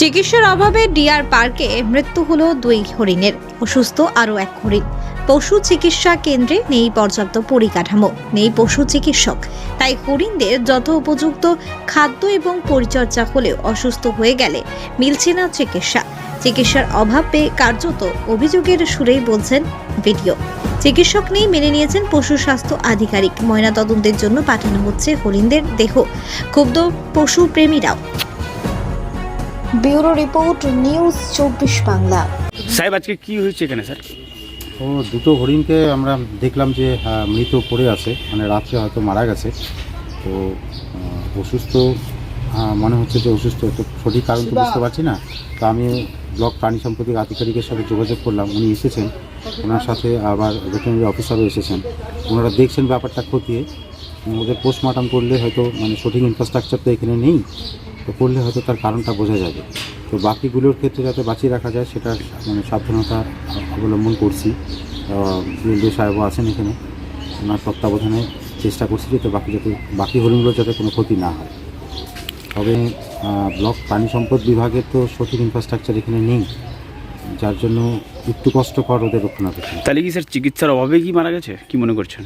চিকিৎসার অভাবে ডিয়ার পার্কে মৃত্যু হলো দুই হরিণের। অসুস্থ আরও এক হরিণ। পশু চিকিৎসা কেন্দ্রে নেই পর্যাপ্ত পরিকাঠামো, নেই পশু চিকিৎসক। তাই হরিণদের যত উপযুক্ত খাদ্য এবং পরিচর্যা হলেও অসুস্থ হয়ে গেলে মিলছে না চিকিৎসা। চিকিৎসার অভাব কার্যত অভিযোগের সুরেই বলছেন ভিডিও। চিকিৎসক নেই মেনে নিয়েছেন পশু স্বাস্থ্য আধিকারিক। ময়নাতদন্তের জন্য পাঠানো হচ্ছে হরিণদের দেহ। ক্ষুব্ধ পশু প্রেমীরাও। ব্যুরো রিপোর্ট নিউজ চব্বিশ বাংলা। সাহেব আজকে কি হয়েছে এখানে স্যার? ও দুটো হরিণকে আমরা দেখলাম যে আহ, মৃত পড়ে আছে মানে রাত্রে হয়তো মারা গেছে। তো আহ, অসুস্থ আহ, মনে হচ্ছে যে অসুস্থ। তো সঠিক কারণ তো বুঝতে পারছি না। তো আমি ব্লক প্রাণী সম্পত্তি আধিকারিকের সাথে যোগাযোগ করলাম। উনি এসেছেন। ওনার সাথে আবার ভেটেরিনারি অফিসারও এসেছেন। ওনারা দেখছেন ব্যাপারটা খতিয়ে। ওদের পোস্টমর্টম করলে হয়তো মানে সঠিক ইনফ্রাস্ট্রাকচার তো এখানে নেই। তো করলে হয়তো তার কারণটা বোঝা যাবে। তো বাকিগুলোর ক্ষেত্রে যাতে বাঁচিয়ে রাখা যায় সেটা মানে সাবধানতা অবলম্বন করছি। বিএলডিও সাহেবও আছেন এখানে ওনার তত্ত্বাবধানে চেষ্টা করছি যাতে বাকি যাতে বাকি হরিণগুলো যাতে কোনো ক্ষতি না হয়। তবে ব্লক প্রাণী সম্পদ বিভাগের তো সঠিক ইনফ্রাস্ট্রাকচার এখানে নেই যার জন্য একটু কষ্টকর ওদের রক্ষণাবেক্ষণ। তাহলে কি স্যার চিকিৎসার অভাবে কি মারা গেছে? কি মনে করছেন?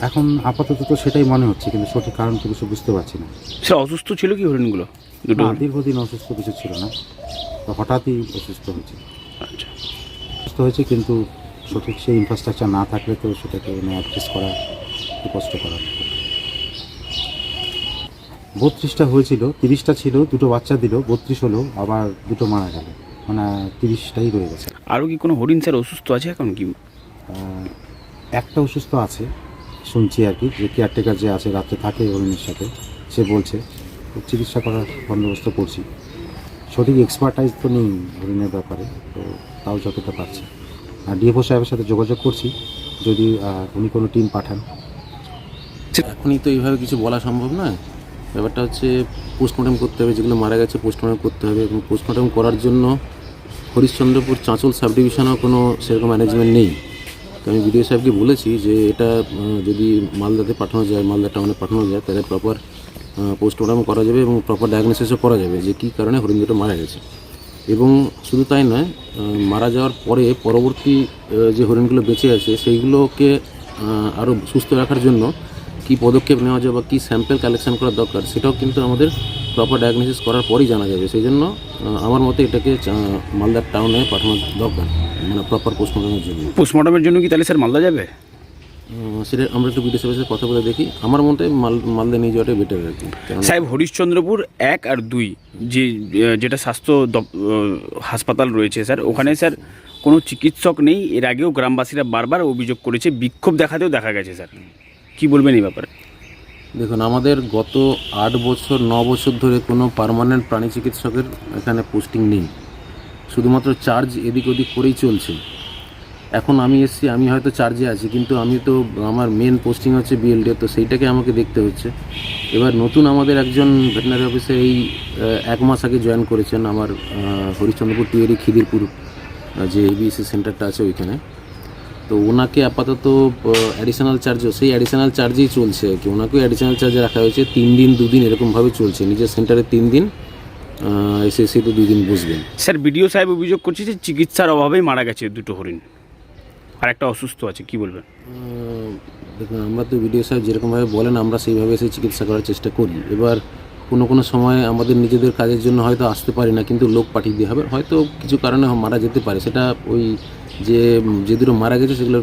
এখন আপাতত তো সেটাই মনে হচ্ছে কিন্তু সঠিক কারণ তো কিছু বুঝতে পারছি না। স্যার অসুস্থ ছিল কি হরিণগুলো? দুটো না, দীর্ঘদিন অসুস্থ কিছু ছিল না। তো হঠাৎই অসুস্থ হয়েছে। আচ্ছা। অসুস্থ হয়েছে কিন্তু সঠিক সেই ইনফ্রাস্ট্রাকচার না থাকলে তো সেটাকে মানে অ্যাডজাস্ট করা একটু কষ্ট করা বত্রিশটা হয়েছিল তিরিশটা ছিল দুটো বাচ্চা দিল বত্রিশ হলো আবার দুটো মারা গেল। মানে তিরিশটাই রয়ে গেছে। আরও কি কোনো হরিণ স্যার অসুস্থ আছে এখন কি? আহ, একটা অসুস্থ আছে। শুনছি আর কি যে কেয়ারটেকার যে আছে, রাত্রে থাকে হরিণের সাথে, সে বলছে চিকিৎসা করার বন্দোবস্ত করছি। সঠিক এক্সপার্টাইজ তো নেই হরিণের ব্যাপারে, তো তাও যতটা পারছি। আর ডিএফও সাহেবের সাথে যোগাযোগ করছি, যদি উনি কোনো টিম পাঠান। এখনই তো এইভাবে কিছু বলা সম্ভব নয়। ব্যাপারটা হচ্ছে পোস্টমর্টম করতে হবে, যেগুলো মারা গেছে পোস্টমর্টম করতে হবে এবং পোস্টমর্টম করার জন্য হরিশ্চন্দ্রপুর চাঁচল সাব ডিভিশনেও কোনো সেরকম ম্যানেজমেন্ট নেই। আমি বিডিও সাহেবকে বলেছি যে এটা যদি মালদাতে পাঠানো যায়, মালদা টাউনে পাঠানো যায়, তাহলে প্রপার পোস্টমর্টম করা যাবে এবং প্রপার ডায়াগনোসিসও করা যাবে যে কী কারণে হরিণ দুটো মারা গেছে। এবং শুধু তাই নয় মারা যাওয়ার পরে পরবর্তী যে হরিণগুলো বেঁচে আছে, সেইগুলোকে আরও সুস্থ রাখার জন্য কী পদক্ষেপ নেওয়া যায় বা কী স্যাম্পেল কালেকশন করা দরকার, সেটাও কিন্তু আমাদের প্রপার ডায়াগনোসিস করার পরই জানা যাবে। সেই জন্য আমার মতে এটাকে মালদার টাউনে পাঠানো দরকার। মানে প্রপার পোস্টমর্টমের জন্য। পোস্টমর্টমের জন্য কি তাহলে স্যার মালদা যাবে? সেটা আমরা একটু বিদেশ সাথে কথা বলে দেখি। আমার মতে মাল মালদা নিয়ে যাওয়াটাই বেটার আর কি। সাহেব হরিশ্চন্দ্রপুর এক আর দুই যে যেটা স্বাস্থ্য হাসপাতাল রয়েছে স্যার ওখানে স্যার কোনো চিকিৎসক নেই। এর আগেও গ্রামবাসীরা বারবার অভিযোগ করেছে বিক্ষোভ দেখাতেও দেখা গেছে স্যার। কি বলবেন এই ব্যাপারে? দেখুন আমাদের গত আট বছর ন বছর ধরে কোনো পার্মানেন্ট প্রাণী চিকিৎসকের এখানে পোস্টিং নেই। শুধুমাত্র চার্জ এদিক ওদিক করেই চলছে। এখন আমি এসছি, আমি হয়তো চার্জে আছি, কিন্তু আমি তো, আমার মেন পোস্টিং হচ্ছে বিএলডি তো সেইটাকে আমাকে দেখতে হচ্ছে। এবার নতুন আমাদের একজন ভেটেনারি অফিসে এই এক মাস আগে জয়েন করেছেন আমার হরিশ্চন্দ্রপুর টুয়েরি খিদিরপুর যে এবিএসসি সেন্টারটা আছে ওইখানে। তো ওনাকে আপাতত অ্যাডিশনাল চার্জও সেই অ্যাডিশনাল চার্জেই চলছে আর কি। ওনাকেও অ্যাডিশনাল চার্জে রাখা হয়েছে। তিন দিন, দুদিন এরকমভাবে চলছে। নিজের সেন্টারে তিন দিন এসে এসে তো দুই দিন বসবেন স্যার বিডিও সাহেব অভিযোগ করছে যে চিকিৎসার অভাবেই মারা গেছে দুটো হরিণ। আর একটা অসুস্থ আছে কি বলবেন? দেখুন আমরা তো ভিডিও সাহেব যেরকমভাবে বলেন আমরা সেইভাবে এসে চিকিৎসা করার চেষ্টা করি। এবার কোনো কোনো সময় আমাদের নিজেদের কাজের জন্য হয়তো আসতে পারি না কিন্তু লোক পাঠিয়ে দিয়ে হবে। হয়তো কিছু কারণে মারা যেতে পারে। সেটা ওই যে যে দুটো মারা গেছে সেগুলো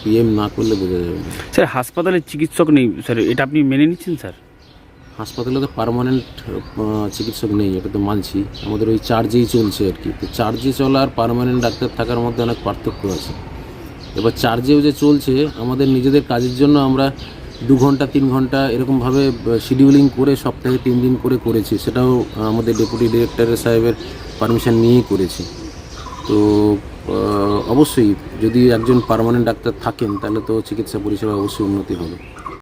পিএম না করলে বোঝা যাবে স্যার হাসপাতালে চিকিৎসক নেই। স্যার এটা আপনি মেনে নিচ্ছেন স্যার? হাসপাতালে তো পারমানেন্ট চিকিৎসক নেই, এটা তো মানছি। আমাদের ওই চার্জেই চলছে আর কি। তো চার্জে চলা আর পার্মানেন্ট ডাক্তার থাকার মধ্যে অনেক পার্থক্য আছে। এবার চার্জেও যে চলছে, আমাদের নিজেদের কাজের জন্য আমরা দু ঘণ্টা, তিন ঘণ্টা এরকমভাবে শিডিউলিং করে সপ্তাহে তিন দিন করে করেছি। সেটাও আমাদের ডেপুটি ডিরেক্টর সাহেবের পারমিশন নিয়েই করেছি। তো অবশ্যই যদি একজন পারমানেন্ট ডাক্তার থাকেন, তাহলে তো চিকিৎসা পরিষেবা অবশ্যই উন্নতি হবে।